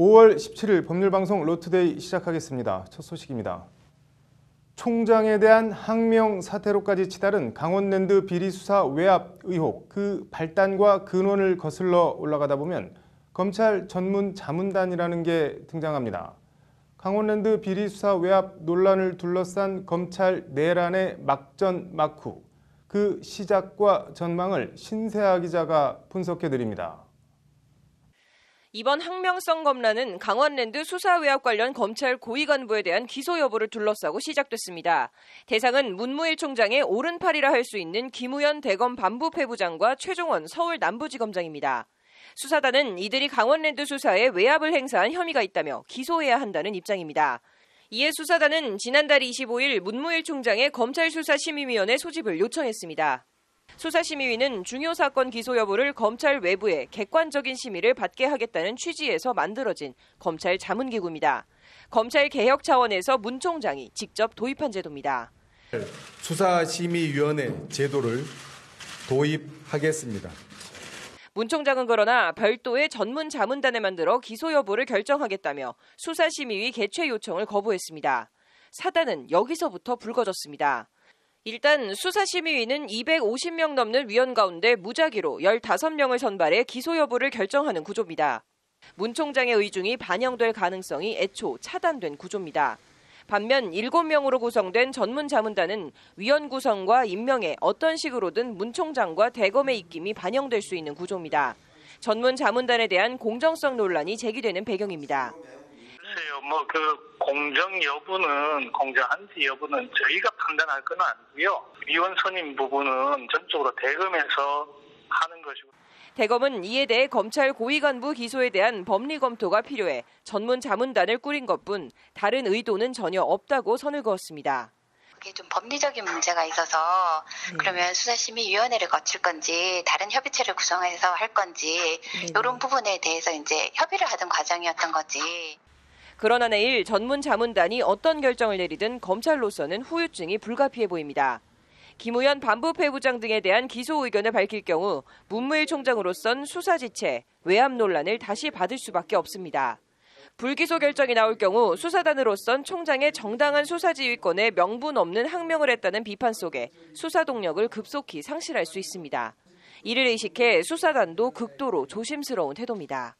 5월 17일 법률방송 로투데이 시작하겠습니다. 첫 소식입니다. 총장에 대한 항명 사태로까지 치달은 강원랜드 비리 수사 외압 의혹 그 발단과 근원을 거슬러 올라가다 보면 검찰 전문 자문단이라는 게 등장합니다. 강원랜드 비리 수사 외압 논란을 둘러싼 검찰 내란의 막전 막후 그 시작과 전망을 신세아 기자가 분석해 드립니다. 이번 항명성 검란은 강원랜드 수사 외압 관련 검찰 고위 간부에 대한 기소 여부를 둘러싸고 시작됐습니다. 대상은 문무일 총장의 오른팔이라 할 수 있는 김우현 대검 반부패부장과 최종원 서울 남부지검장입니다. 수사단은 이들이 강원랜드 수사에 외압을 행사한 혐의가 있다며 기소해야 한다는 입장입니다. 이에 수사단은 지난달 25일 문무일 총장의 검찰 수사 심의위원회 소집을 요청했습니다. 수사심의위는 중요 사건 기소 여부를 검찰 외부에 객관적인 심의를 받게 하겠다는 취지에서 만들어진 검찰 자문기구입니다. 검찰 개혁 차원에서 문 총장이 직접 도입한 제도입니다. 수사심의위원회 제도를 도입하겠습니다. 문 총장은 그러나 별도의 전문 자문단을 만들어 기소 여부를 결정하겠다며 수사심의위 개최 요청을 거부했습니다. 사단은 여기서부터 불거졌습니다. 일단 수사심의위는 250명 넘는 위원 가운데 무작위로 15명을 선발해 기소 여부를 결정하는 구조입니다. 문 총장의 의중이 반영될 가능성이 애초 차단된 구조입니다. 반면 7명으로 구성된 전문 자문단은 위원 구성과 임명에 어떤 식으로든 문 총장과 대검의 입김이 반영될 수 있는 구조입니다. 전문 자문단에 대한 공정성 논란이 제기되는 배경입니다. 글쎄요, 뭐 그 공정 여부는 공정한지 여부는 저희가 판단할 건 아니고요. 위원 선임 부분은 전적으로 대검에서 하는 것이고. 대검은 이에 대해 검찰 고위 간부 기소에 대한 법리 검토가 필요해 전문 자문단을 꾸린 것뿐 다른 의도는 전혀 없다고 선을 그었습니다. 그게 좀 법리적인 문제가 있어서 네. 그러면 수사심의위원회를 거칠 건지 다른 협의체를 구성해서 할 건지 이런 부분에 대해서 이제 협의를 하던 과정이었던 거지. 그러나 내일 전문 자문단이 어떤 결정을 내리든 검찰로서는 후유증이 불가피해 보입니다. 김우현 반부패 부장 등에 대한 기소 의견을 밝힐 경우 문무일 총장으로선 수사 지체, 외압 논란을 다시 받을 수밖에 없습니다. 불기소 결정이 나올 경우 수사단으로선 총장의 정당한 수사 지휘권에 명분 없는 항명을 했다는 비판 속에 수사 동력을 급속히 상실할 수 있습니다. 이를 의식해 수사단도 극도로 조심스러운 태도입니다.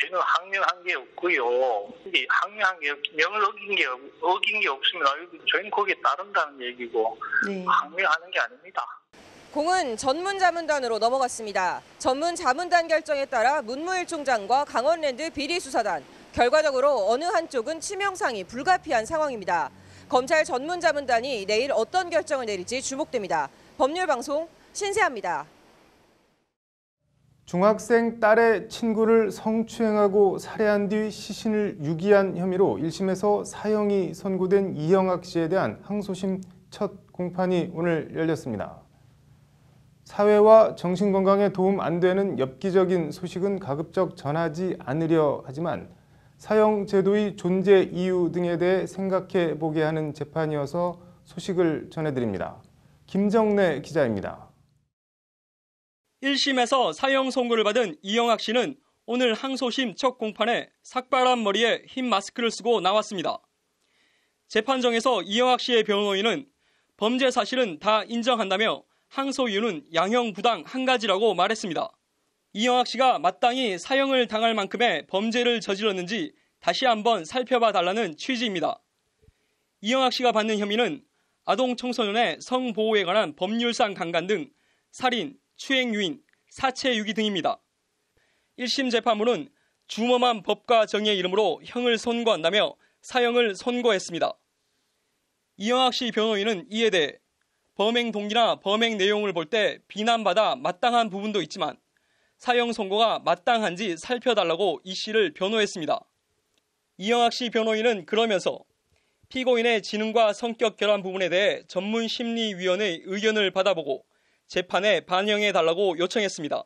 저희는 항명한 게 없고요. 항명한 게 명을 어긴 게 없- 어긴 게 없으면 저희는 거기에 따른다는 얘기고 항명하는 게 아닙니다. 공은 전문 자문단으로 넘어갔습니다. 전문 자문단 결정에 따라 문무일 총장과 강원랜드 비리 수사단 결과적으로 어느 한쪽은 치명상이 불가피한 상황입니다. 검찰 전문 자문단이 내일 어떤 결정을 내릴지 주목됩니다. 법률 방송 신세아입니다. 중학생 딸의 친구를 성추행하고 살해한 뒤 시신을 유기한 혐의로 1심에서 사형이 선고된 이영학 씨에 대한 항소심 첫 공판이 오늘 열렸습니다. 사회와 정신건강에 도움 안 되는 엽기적인 소식은 가급적 전하지 않으려 하지만 사형 제도의 존재 이유 등에 대해 생각해 보게 하는 재판이어서 소식을 전해드립니다. 김정래 기자입니다. 1심에서 사형 선고를 받은 이영학 씨는 오늘 항소심 첫 공판에 삭발한 머리에 흰 마스크를 쓰고 나왔습니다. 재판정에서 이영학 씨의 변호인은 범죄 사실은 다 인정한다며 항소 이유는 양형 부당 한 가지라고 말했습니다. 이영학 씨가 마땅히 사형을 당할 만큼의 범죄를 저질렀는지 다시 한번 살펴봐 달라는 취지입니다. 이영학 씨가 받는 혐의는 아동 청소년의 성보호에 관한 법률상 강간 등 살인, 추행 유인, 사체 유기 등입니다. 1심 재판부는 주범한 법과 정의의 이름으로 형을 선고한다며 사형을 선고했습니다. 이영학 씨 변호인은 이에 대해 범행 동기나 범행 내용을 볼 때 비난받아 마땅한 부분도 있지만 사형 선고가 마땅한지 살펴달라고 이 씨를 변호했습니다. 이영학 씨 변호인은 그러면서 피고인의 지능과 성격 결함 부분에 대해 전문 심리위원회의 의견을 받아보고 재판에 반영해 달라고 요청했습니다.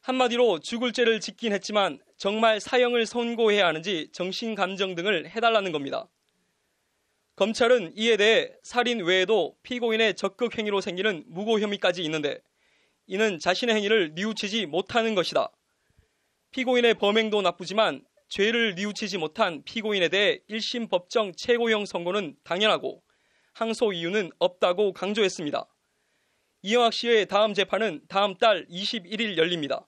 한마디로 죽을 죄를 짓긴 했지만 정말 사형을 선고해야 하는지 정신 감정 등을 해달라는 겁니다. 검찰은 이에 대해 살인 외에도 피고인의 적극 행위로 생기는 무고 혐의까지 있는데 이는 자신의 행위를 뉘우치지 못하는 것이다. 피고인의 범행도 나쁘지만 죄를 뉘우치지 못한 피고인에 대해 1심 법정 최고형 선고는 당연하고 항소 이유는 없다고 강조했습니다. 이영학 씨의 다음 재판은 다음 달 21일 열립니다.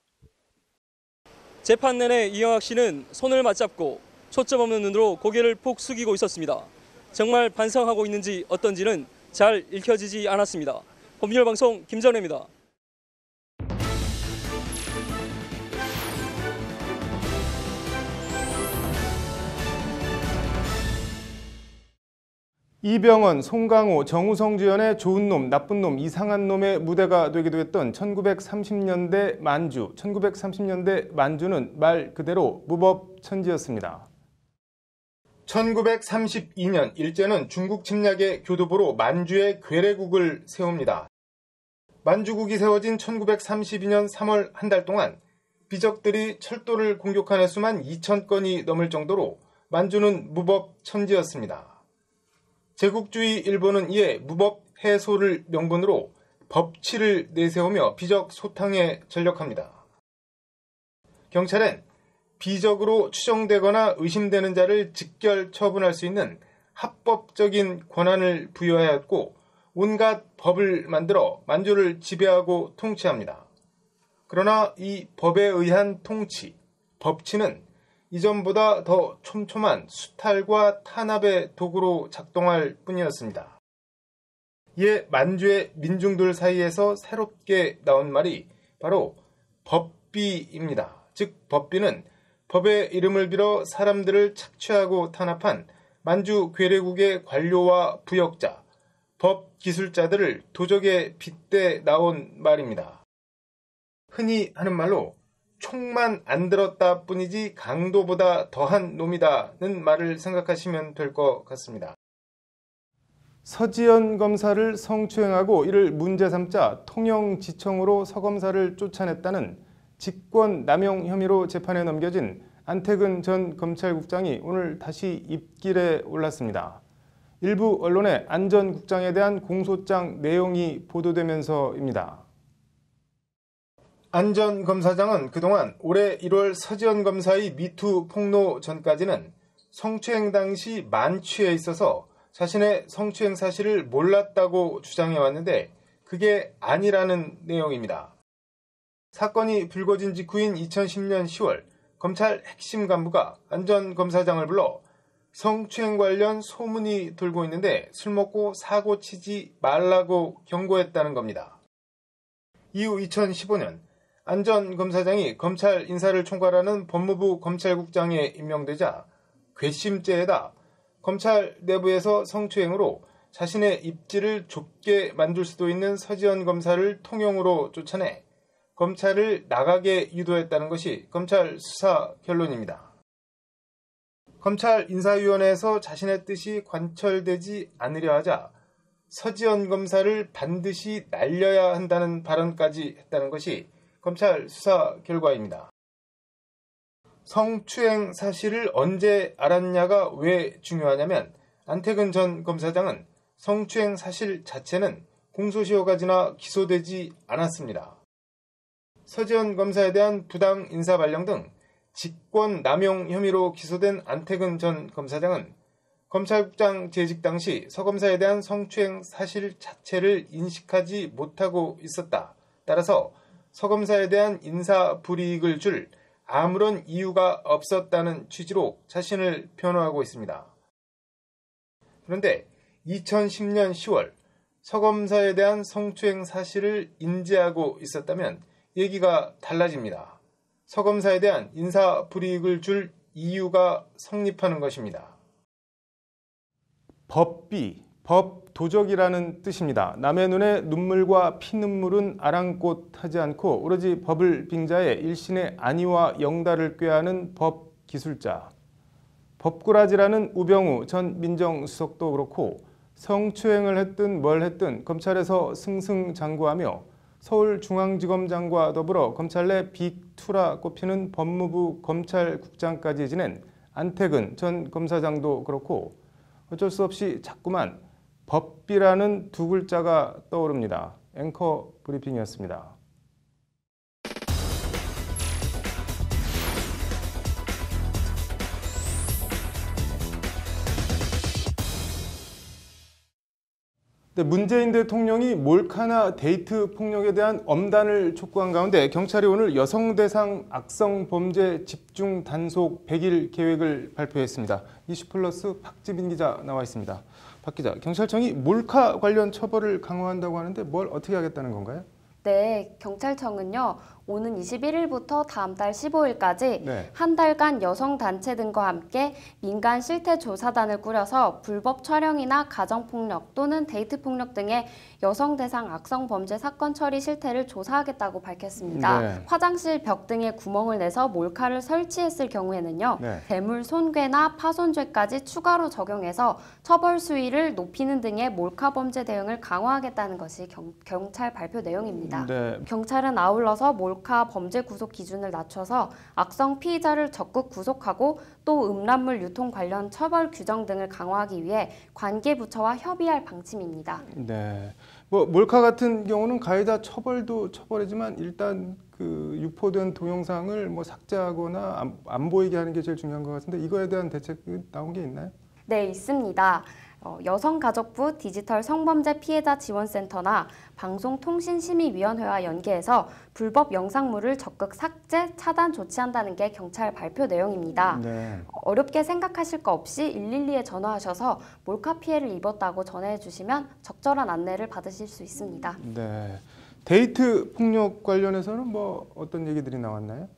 재판 내내 이영학 씨는 손을 맞잡고 초점 없는 눈으로 고개를 푹 숙이고 있었습니다. 정말 반성하고 있는지 어떤지는 잘 읽혀지지 않았습니다. 법률 방송 김전혜입니다. 이병헌, 송강호, 정우성 주연의 좋은 놈, 나쁜 놈, 이상한 놈의 무대가 되기도 했던 1930년대 만주. 1930년대 만주는 말 그대로 무법 천지였습니다. 1932년 일제는 중국 침략의 교두보로 만주에 괴뢰국을 세웁니다. 만주국이 세워진 1932년 3월 한 달 동안 비적들이 철도를 공격한 횟수만 2,000건이 넘을 정도로 만주는 무법 천지였습니다. 제국주의 일본은 이에 무법 해소를 명분으로 법치를 내세우며 비적 소탕에 전력합니다. 경찰은 비적으로 추정되거나 의심되는 자를 직결 처분할 수 있는 합법적인 권한을 부여하였고 온갖 법을 만들어 만주를 지배하고 통치합니다. 그러나 이 법에 의한 통치, 법치는 이전보다 더 촘촘한 수탈과 탄압의 도구로 작동할 뿐이었습니다. 이에 만주의 민중들 사이에서 새롭게 나온 말이 바로 법비입니다. 즉 법비는 법의 이름을 빌어 사람들을 착취하고 탄압한 만주 괴뢰국의 관료와 부역자, 법 기술자들을 도적에 빗대 나온 말입니다. 흔히 하는 말로 총만 안 들었다 뿐이지 강도보다 더한 놈이다는 말을 생각하시면 될 것 같습니다. 서지연 검사를 성추행하고 이를 문제 삼자 통영지청으로 서 검사를 쫓아냈다는 직권 남용 혐의로 재판에 넘겨진 안태근 전 검찰국장이 오늘 다시 입길에 올랐습니다. 일부 언론에 안전 국장에 대한 공소장 내용이 보도되면서입니다. 안전 검사장은 그동안 올해 1월 서지현 검사의 미투 폭로 전까지는 성추행 당시 만취해 있어서 자신의 성추행 사실을 몰랐다고 주장해 왔는데 그게 아니라는 내용입니다. 사건이 불거진 직후인 2010년 10월 검찰 핵심 간부가 안전 검사장을 불러 성추행 관련 소문이 돌고 있는데 술 먹고 사고 치지 말라고 경고했다는 겁니다. 이후 2015년 안전 검사장이 검찰 인사를 총괄하는 법무부 검찰국장에 임명되자 괘씸죄에다 검찰 내부에서 성추행으로 자신의 입지를 좁게 만들 수도 있는 서지현 검사를 통영으로 쫓아내 검찰을 나가게 유도했다는 것이 검찰 수사 결론입니다. 검찰 인사위원회에서 자신의 뜻이 관철되지 않으려 하자 서지현 검사를 반드시 날려야 한다는 발언까지 했다는 것이 검찰 수사 결과입니다. 성추행 사실을 언제 알았냐가 왜 중요하냐면 안태근 전 검사장은 성추행 사실 자체는 공소시효가 지나 기소되지 않았습니다. 서지현 검사에 대한 부당 인사 발령 등 직권 남용 혐의로 기소된 안태근 전 검사장은 검찰국장 재직 당시 서 검사에 대한 성추행 사실 자체를 인식하지 못하고 있었다. 따라서 서 검사에 대한 인사 불이익을 줄 아무런 이유가 없었다는 취지로 자신을 변호하고 있습니다. 그런데 2010년 10월 서 검사에 대한 성추행 사실을 인지하고 있었다면 얘기가 달라집니다. 서 검사에 대한 인사 불이익을 줄 이유가 성립하는 것입니다. 법비, 법 도적이라는 뜻입니다. 남의 눈에 눈물과 피눈물은 아랑곳하지 않고 오로지 법을 빙자해 일신의 안위와 영달을 꾀하는 법 기술자. 법꾸라지라는 우병우 전 민정수석도 그렇고 성추행을 했든 뭘 했든 검찰에서 승승장구하며 서울중앙지검장과 더불어 검찰 내 빅2라 꼽히는 법무부 검찰국장까지 지낸 안태근 전 검사장도 그렇고 어쩔 수 없이 자꾸만 법비라는 두 글자가 떠오릅니다. 앵커 브리핑이었습니다. 네, 문재인 대통령이 몰카나 데이트 폭력에 대한 엄단을 촉구한 가운데 경찰이 오늘 여성 대상 악성 범죄 집중 단속 100일 계획을 발표했습니다. 이슈플러스 박지민 기자 나와 있습니다. 박 기자, 경찰청이 몰카 관련 처벌을 강화한다고 하는데 뭘 어떻게 하겠다는 건가요? 네, 경찰청은요, 오는 21일부터 다음 달 15일까지 네. 한 달간 여성 단체 등과 함께 민간 실태 조사단을 꾸려서 불법 촬영이나 가정 폭력 또는 데이트 폭력 등의 여성 대상 악성 범죄 사건 처리 실태를 조사하겠다고 밝혔습니다. 네. 화장실 벽 등에 구멍을 내서 몰카를 설치했을 경우에는요, 네. 대물 손괴나 파손죄까지 추가로 적용해서 처벌 수위를 높이는 등의 몰카 범죄 대응을 강화하겠다는 것이 경, 경찰 발표 내용입니다. 네. 경찰은 아울러서 몰카 범죄 구속 기준을 낮춰서 악성 피의자를 적극 구속하고 또 음란물 유통 관련 처벌 규정 등을 강화하기 위해 관계 부처와 협의할 방침입니다. 네. 뭐 몰카 같은 경우는 가해자 처벌도 처벌이지만 일단 그 유포된 동영상을 뭐 삭제하거나 안, 안 보이게 하는 게 제일 중요한 것 같은데 이거에 대한 대책이 나온 게 있나요? 네, 있습니다. 어, 여성가족부 디지털 성범죄 피해자 지원센터나 방송통신심의위원회와 연계해서 불법 영상물을 적극 삭제, 차단 조치한다는 게 경찰 발표 내용입니다. 네. 어렵게 생각하실 거 없이 112에 전화하셔서 몰카 피해를 입었다고 전해 주시면 적절한 안내를 받으실 수 있습니다. 네. 데이트 폭력 관련해서는 뭐 어떤 얘기들이 나왔나요?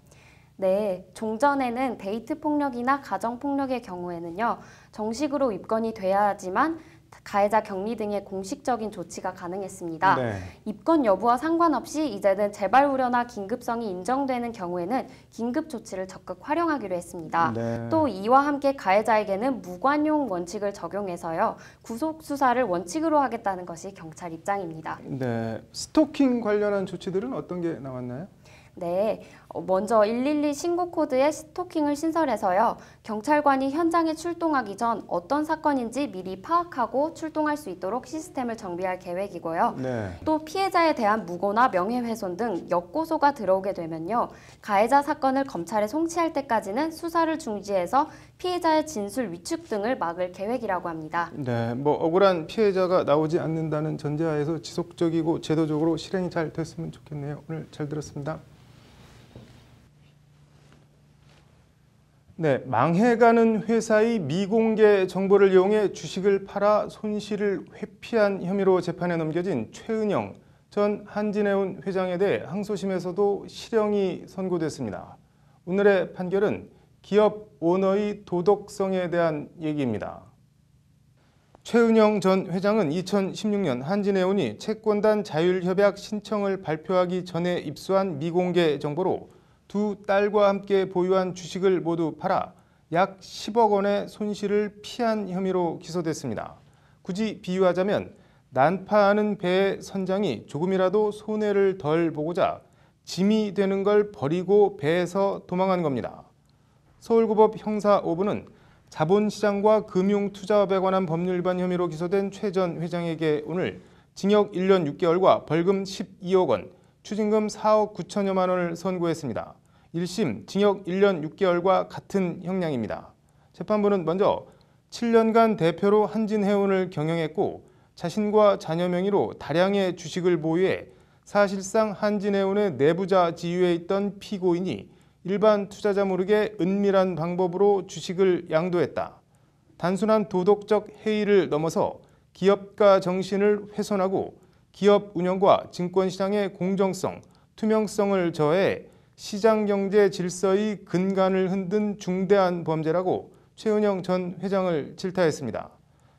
네, 종전에는 데이트 폭력이나 가정 폭력의 경우에는요, 정식으로 입건이 돼야지만 가해자 격리 등의 공식적인 조치가 가능했습니다. 네. 입건 여부와 상관없이 이제는 재발 우려나 긴급성이 인정되는 경우에는 긴급 조치를 적극 활용하기로 했습니다. 네. 또 이와 함께 가해자에게는 무관용 원칙을 적용해서요 구속 수사를 원칙으로 하겠다는 것이 경찰 입장입니다. 네. 스토킹 관련한 조치들은 어떤 게 나왔나요? 네, 어, 먼저 112 신고 코드에 스토킹을 신설해서요 경찰관이 현장에 출동하기 전 어떤 사건인지 미리 파악하고 출동할 수 있도록 시스템을 정비할 계획이고요. 네. 또 피해자에 대한 무고나 명예훼손 등 역고소가 들어오게 되면요. 가해자 사건을 검찰에 송치할 때까지는 수사를 중지해서 피해자의 진술 위축 등을 막을 계획이라고 합니다. 네. 뭐 억울한 피해자가 나오지 않는다는 전제하에서 지속적이고 제도적으로 실행이 잘 됐으면 좋겠네요. 오늘 잘 들었습니다. 네, 망해가는 회사의 미공개 정보를 이용해 주식을 팔아 손실을 회피한 혐의로 재판에 넘겨진 최은영 전 한진해운 회장에 대해 항소심에서도 실형이 선고됐습니다. 오늘의 판결은 기업 오너의 도덕성에 대한 얘기입니다. 최은영 전 회장은 2016년 한진해운이 채권단 자율협약 신청을 발표하기 전에 입수한 미공개 정보로 두 딸과 함께 보유한 주식을 모두 팔아 약 10억 원의 손실을 피한 혐의로 기소됐습니다. 굳이 비유하자면 난파하는 배의 선장이 조금이라도 손해를 덜 보고자 짐이 되는 걸 버리고 배에서 도망한 겁니다. 서울고법 형사 5부는 자본시장과 금융투자업에 관한 법률 위반 혐의로 기소된 최 전 회장에게 오늘 징역 1년 6개월과 벌금 12억 원, 추징금 4억 9천여만 원을 선고했습니다. 1심 징역 1년 6개월과 같은 형량입니다. 재판부는 먼저 7년간 대표로 한진해운을 경영했고 자신과 자녀 명의로 다량의 주식을 보유해 사실상 한진해운의 내부자 지위에 있던 피고인이 일반 투자자 모르게 은밀한 방법으로 주식을 양도했다. 단순한 도덕적 해이를 넘어서 기업가 정신을 훼손하고 기업 운영과 증권시장의 공정성, 투명성을 저해 시장 경제 질서의 근간을 흔든 중대한 범죄라고 최은영 전 회장을 질타했습니다.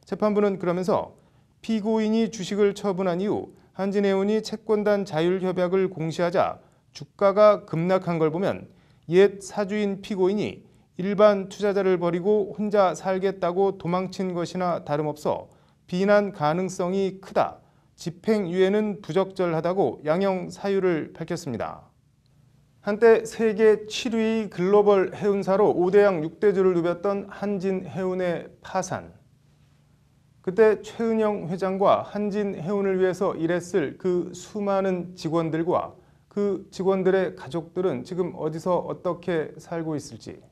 재판부는 그러면서 피고인이 주식을 처분한 이후 한진해운이 채권단 자율협약을 공시하자 주가가 급락한 걸 보면 옛 사주인 피고인이 일반 투자자를 버리고 혼자 살겠다고 도망친 것이나 다름없어 비난 가능성이 크다. 집행유예는 부적절하다고 양형 사유를 밝혔습니다. 한때 세계 7위 글로벌 해운사로 5대양 6대주를 누볐던 한진해운의 파산. 그때 최은영 회장과 한진해운을 위해서 일했을 그 수많은 직원들과 그 직원들의 가족들은 지금 어디서 어떻게 살고 있을지.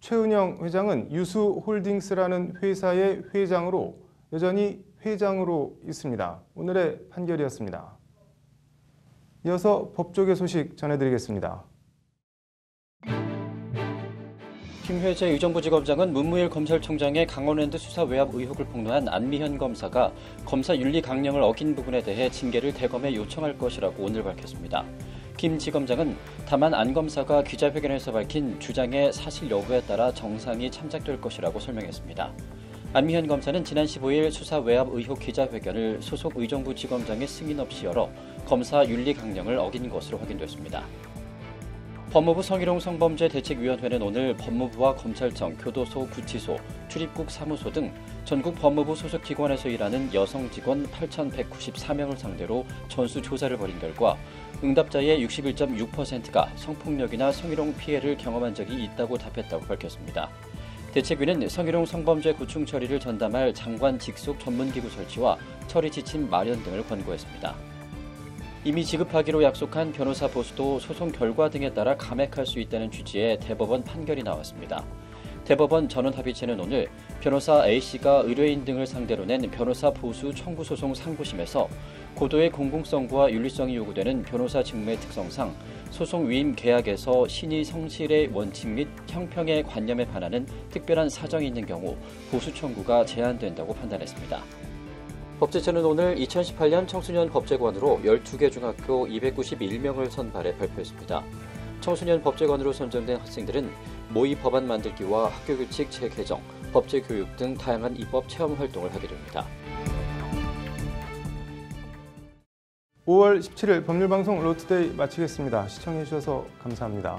최은영 회장은 유수홀딩스라는 회사의 회장으로 여전히 회장으로 있습니다. 오늘의 판결이었습니다. 이어서 법조계 소식 전해드리겠습니다. 김회재 의정부지검장은 문무일 검찰총장의 강원랜드 수사 외압 의혹을 폭로한 안미현 검사가 검사 윤리 강령을 어긴 부분에 대해 징계를 대검에 요청할 것이라고 오늘 밝혔습니다. 김 지검장은 다만 안 검사가 기자회견에서 밝힌 주장의 사실 여부에 따라 정상이 참작될 것이라고 설명했습니다. 안미현 검사는 지난 15일 수사 외압 의혹 기자회견을 소속 의정부 지검장의 승인 없이 열어 검사 윤리 강령을 어긴 것으로 확인됐습니다. 법무부 성희롱 성범죄 대책위원회는 오늘 법무부와 검찰청, 교도소, 구치소, 출입국 사무소 등 전국 법무부 소속 기관에서 일하는 여성 직원 8,194명을 상대로 전수 조사를 벌인 결과 응답자의 61.6%가 성폭력이나 성희롱 피해를 경험한 적이 있다고 답했다고 밝혔습니다. 대책위는 성희롱 성범죄 구충 처리를 전담할 장관 직속 전문기구 설치와 처리 지침 마련 등을 권고했습니다. 이미 지급하기로 약속한 변호사 보수도 소송 결과 등에 따라 감액할 수 있다는 취지의 대법원 판결이 나왔습니다. 대법원 전원합의체는 오늘 변호사 A씨가 의뢰인 등을 상대로 낸 변호사 보수 청구 소송 상고심에서 고도의 공공성과 윤리성이 요구되는 변호사 직무의 특성상 소송 위임 계약에서 신의 성실의 원칙 및 형평의 관념에 반하는 특별한 사정이 있는 경우 보수 청구가 제한된다고 판단했습니다. 법제처는 오늘 2018년 청소년 법제관으로 12개 중학교 291명을 선발해 발표했습니다. 청소년 법제관으로 선정된 학생들은 모의 법안 만들기와 학교규칙 재개정, 법제 교육 등 다양한 입법 체험 활동을 하게 됩니다. 5월 17일 법률방송 로트데이 마치겠습니다. 시청해주셔서 감사합니다.